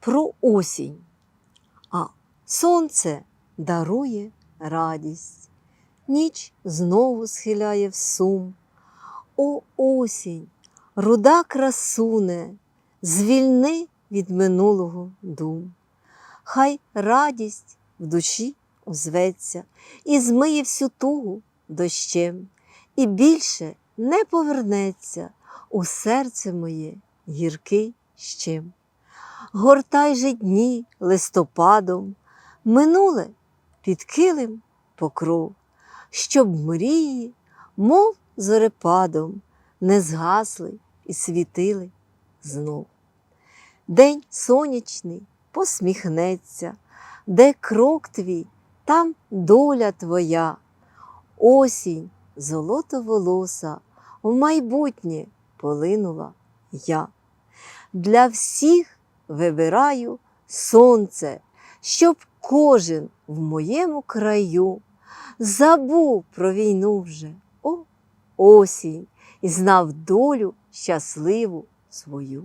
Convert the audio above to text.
про осінь. А сонце дарує радість, ніч знову схиляє в сум. О, осінь, руда красуне, звільни від минулого дум. Хай радість в душі озветься і змиє всю тугу дощем, і більше не повернеться у серце моє гіркий щем. Гортай же дні листопадом, минуле під килим покров, щоб мрії, мов зорепадом, не згасли і світили знов. День сонячний посміхнеться, де крок твій, там доля твоя, осінь золотоволоса, в майбутнє полинула я. Для всіх вибираю сонце, щоб кожен в моєму краю забув про війну вже о осінь і знав долю щасливу свою.